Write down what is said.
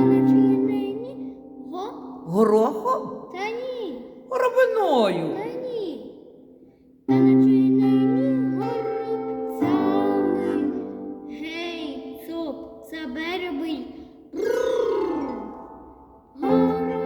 робили чи нині? Го? Горохом? Та ні. Горобиною. Та ні. Та не чи нині горобцями. Гей, цоп, заберебий. Горобцями.